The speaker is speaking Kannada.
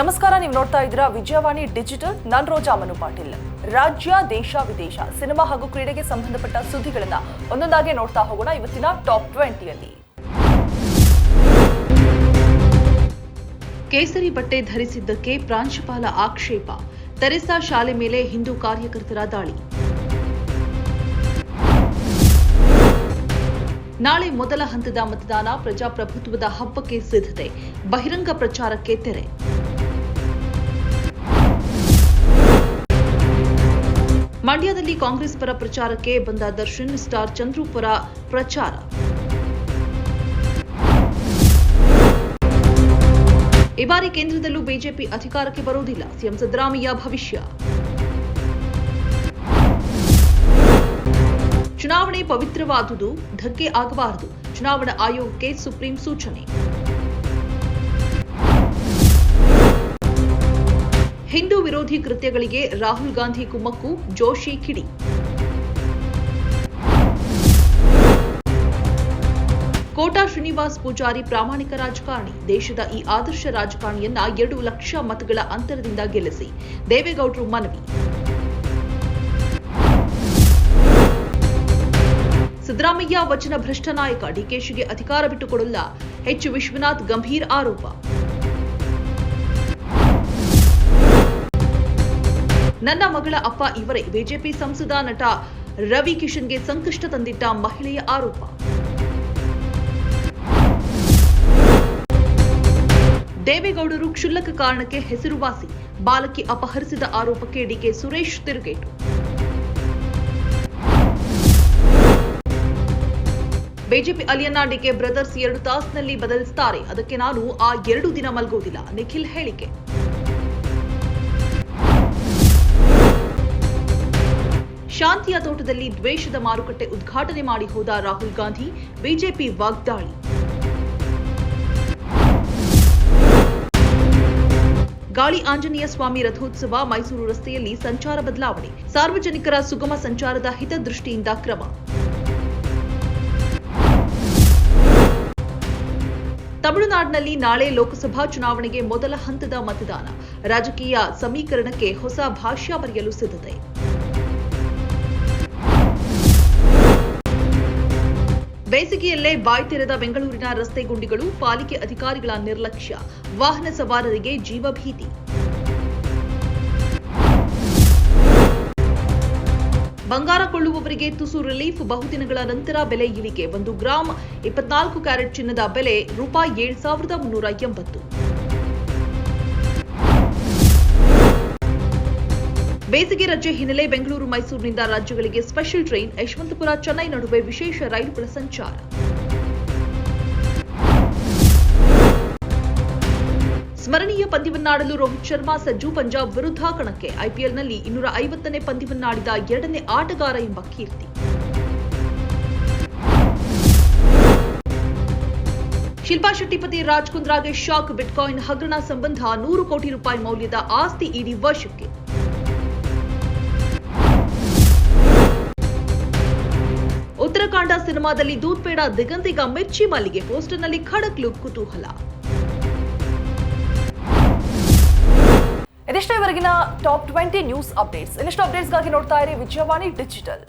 ನಮಸ್ಕಾರ, ನೀವು ನೋಡ್ತಾ ಇದ್ದೀರಾ ವಿಜಯವಾಣಿ ಡಿಜಿಟಲ್. ನಾನ್ ರೋಜಾ ಮನು ಪಾಟೀಲ್. ರಾಜ್ಯ, ದೇಶ, ವಿದೇಶ, ಸಿನಿಮಾ ಹಾಗೂ ಕ್ರೀಡೆಗೆ ಸಂಬಂಧಪಟ್ಟ ಸುದ್ದಿಗಳನ್ನ ಒಂದೊಂದಾಗಿ ನೋಡ್ತಾ ಹೋಗೋಣ ಇವತ್ತಿನ ಟಾಪ್ ಟ್ವೆಂಟಿಯಲ್ಲಿ. ಕೇಸರಿ ಬಟ್ಟೆ ಧರಿಸಿದ್ದಕ್ಕೆ ಪ್ರಾಂಶುಪಾಲ ಆಕ್ಷೇಪ. ತೆರೆಸಾ ಶಾಲೆ ಮೇಲೆ ಹಿಂದೂ ಕಾರ್ಯಕರ್ತರ ದಾಳಿ. ನಾಳೆ ಮೊದಲ ಹಂತದ ಮತದಾನ ಪ್ರಜಾಪ್ರಭುತ್ವದ ಹಬ್ಬಕ್ಕೆ ಸಿದ್ಧತೆ. ಬಹಿರಂಗ ಪ್ರಚಾರಕ್ಕೆ ತೆರೆ. ಮಂಡ್ಯದಲ್ಲಿ ಕಾಂಗ್ರೆಸ್ ಪರ ಪ್ರಚಾರಕ್ಕೆ ಬಂದ ದರ್ಶನ್ ಸ್ಟಾರ್ ಚಂದ್ರು ಪರ ಪ್ರಚಾರ. ಈ ಬಾರಿ ಕೇಂದ್ರದಲ್ಲೂ ಬಿಜೆಪಿ ಅಧಿಕಾರಕ್ಕೆ ಬರುವುದಿಲ್ಲ. ಸಿಎಂ ಸಿದ್ದರಾಮಯ್ಯ ಭವಿಷ್ಯ. ಚುನಾವಣೆ ಪವಿತ್ರವಾದುದು, ಧಕ್ಕೆ ಆಗಬಾರದು. ಚುನಾವಣಾ ಆಯೋಗಕ್ಕೆ ಸುಪ್ರೀಂ ಸೂಚನೆ. ಹಿಂದೂ ವಿರೋಧಿ ಕೃತ್ಯಗಳಿಗೆ ರಾಹುಲ್ ಗಾಂಧಿ ಕುಮ್ಮಕ್ಕು, ಜೋಶಿ ಕಿಡಿ. ಕೋಟಾ ಶ್ರೀನಿವಾಸ್ ಪೂಜಾರಿ ಪ್ರಾಮಾಣಿಕ ರಾಜಕಾರಣಿ, ದೇಶದ ಈ ಆದರ್ಶ ರಾಜಕಾರಣಿಯನ್ನ ಎರಡು ಲಕ್ಷ ಮತಗಳ ಅಂತರದಿಂದ ಗೆಲ್ಲಿಸಿ, ದೇವೇಗೌಡರು ಮನವಿ. ಸಿದ್ದರಾಮಯ್ಯ ವಚನ ಭ್ರಷ್ಟ ನಾಯಕ ಡಿಕೆಶಿಗೆ ಅಧಿಕಾರ ಬಿಟ್ಟುಕೊಡಲ್ಲ, ಹೆಚ್ಚು ವಿಶ್ವನಾಥ್ ಗಂಭೀರ್ ಆರೋಪ. ನನ್ನ ಮಗಳ ಅಪ್ಪ ಇವರೇ ಬಿಜೆಪಿ ಸಂಸದ ನಟ ರವಿ ಕಿಶನ್ಗೆ ಸಂಕಷ್ಟ ತಂದಿಟ್ಟ ಮಹಿಳೆಯ ಆರೋಪ. ದೇವೇಗೌಡರು ಕ್ಷುಲ್ಲಕ ಕಾರಣಕ್ಕೆ ಹೆಸರುವಾಸಿ ಬಾಲಕಿ ಅಪಹರಿಸಿದ ಆರೋಪಕ್ಕೆ ಡಿಕೆ ಸುರೇಶ್ ತಿರುಗೇಟು. ಬಿಜೆಪಿ ಅಲಿಯನ್ನ ಡಿಕೆ ಬ್ರದರ್ಸ್ ಎರಡು ತಾಸಿನಲ್ಲಿ ಬದಲಿಸುತ್ತಾರೆ. ಅದಕ್ಕೆ ನಾನು ಆ ಎರಡು ದಿನ ಮಲಗುವುದಿಲ್ಲ, ನಿಖಿಲ್ ಹೇಳಿಕೆ. ಶಾಂತಿಯ ತೋಟದಲ್ಲಿ ದ್ವೇಷದ ಮಾರುಕಟ್ಟೆ ಉದ್ಘಾಟನೆ ಮಾಡಿ ಹೋದ ರಾಹುಲ್ ಗಾಂಧಿ, ಬಿಜೆಪಿ ವಾಗ್ದಾಳಿ. ಗಾಳಿ ಆಂಜನೇಯ ಸ್ವಾಮಿ ರಥೋತ್ಸವ ಮೈಸೂರು ರಸ್ತೆಯಲ್ಲಿ ಸಂಚಾರ ಬದಲಾವಣೆ, ಸಾರ್ವಜನಿಕರ ಸುಗಮ ಸಂಚಾರದ ಹಿತದೃಷ್ಟಿಯಿಂದ ಕ್ರಮ. ತಮಿಳುನಾಡಿನಲ್ಲಿ ನಾಳೆ ಲೋಕಸಭಾ ಚುನಾವಣೆಗೆ ಮೊದಲ ಹಂತದ ಮತದಾನ, ರಾಜಕೀಯ ಸಮೀಕರಣಕ್ಕೆ ಹೊಸ ಭಾಷ್ಯ ಬರೆಯಲು ಸಿದ್ಧತೆ. ಬೇಸಿಗೆಯಲ್ಲೇ ಬಾಯ್ ತೆರೆದ ಬೆಂಗಳೂರಿನ ರಸ್ತೆ ಗುಂಡಿಗಳು ಪಾಲಿಕೆ ಅಧಿಕಾರಿಗಳ ನಿರ್ಲಕ್ಷ್ಯ. ವಾಹನ ಸವಾರರಿಗೆ ಜೀವಭೀತಿ ಬಂಗಾರ ಕೊಳ್ಳುವವರಿಗೆ ತುಸು ರಿಲೀಫ್ ಬಹುದಿನಗಳ ನಂತರ ಬೆಲೆ ಇಳಿಕೆ. ಒಂದು ಗ್ರಾಂ ಇಪ್ಪತ್ನಾಲ್ಕು ಕ್ಯಾರೆಟ್ ಚಿನ್ನದ ಬೆಲೆ ರೂಪಾಯಿ ಏಳು ಸಾವಿರದ ಮುನ್ನೂರ ಎಂಬತ್ತು. ಬೇಸಿಗೆ ರಜೆ ಹಿನ್ನೆಲೆ ಬೆಂಗಳೂರು ಮೈಸೂರಿನಿಂದ ರಾಜ್ಯಗಳಿಗೆ ಸ್ಪೆಷಲ್ ಟ್ರೈನ್ ಯಶವಂತಪುರ ಚೆನ್ನೈ ನಡುವೆ ವಿಶೇಷ ರೈಲುಗಳ ಸಂಚಾರ. ಸ್ಮರಣೀಯ ಪಂದ್ಯವನ್ನಾಡಲು ರೋಹಿತ್ ಶರ್ಮಾ, ಸಜ್ಜು ಪಂಜಾಬ್ ವಿರುದ್ಧ ಕಣಕ್ಕೆ. ಐಪಿಎಲ್ನಲ್ಲಿ ಇನ್ನೂರ ಐವತ್ತನೇ ಪಂದ್ಯವನ್ನಾಡಿದ ಎರಡನೇ ಆಟಗಾರ ಎಂಬ ಕೀರ್ತಿ. ಶಿಲ್ಪಾ ಶೆಟ್ಟಿಪತಿ, ರಾಜ್ ಕುಂದ್ರಾಗೆ ಶಾಕ್, ಬಿಟ್ಕಾಯಿನ್ ಹಗರಣ ಸಂಬಂಧ ನೂರು ಕೋಟಿ ರೂಪಾಯಿ ಮೌಲ್ಯದ ಆಸ್ತಿ ಇಡಿ ವಶಕ್ಕೆ ಉತ್ತರಾಖಂಡ ಸಿನಿಮಾದಲ್ಲಿ ದೂತ್ಪೇಡ ದಿಗಂತಿಗ ಮಿರ್ಚಿ ಮಲ್ಲಿಗೆ ಪೋಸ್ಟರ್ನಲ್ಲಿ ಖಡಕ್ ಲುಕ್ ಕುತೂಹಲ. ಇದಿಷ್ಟೇ ಟಾಪ್ ಟ್ವೆಂಟಿ ನ್ಯೂಸ್ ಅಪ್ಡೇಟ್ಸ್. ಇನ್ನಷ್ಟು ಅಪ್ಡೇಟ್ಸ್ಗಾಗಿ ನೋಡ್ತಾ ಇರಿ ವಿಜಯವಾಣಿ ಡಿಜಿಟಲ್.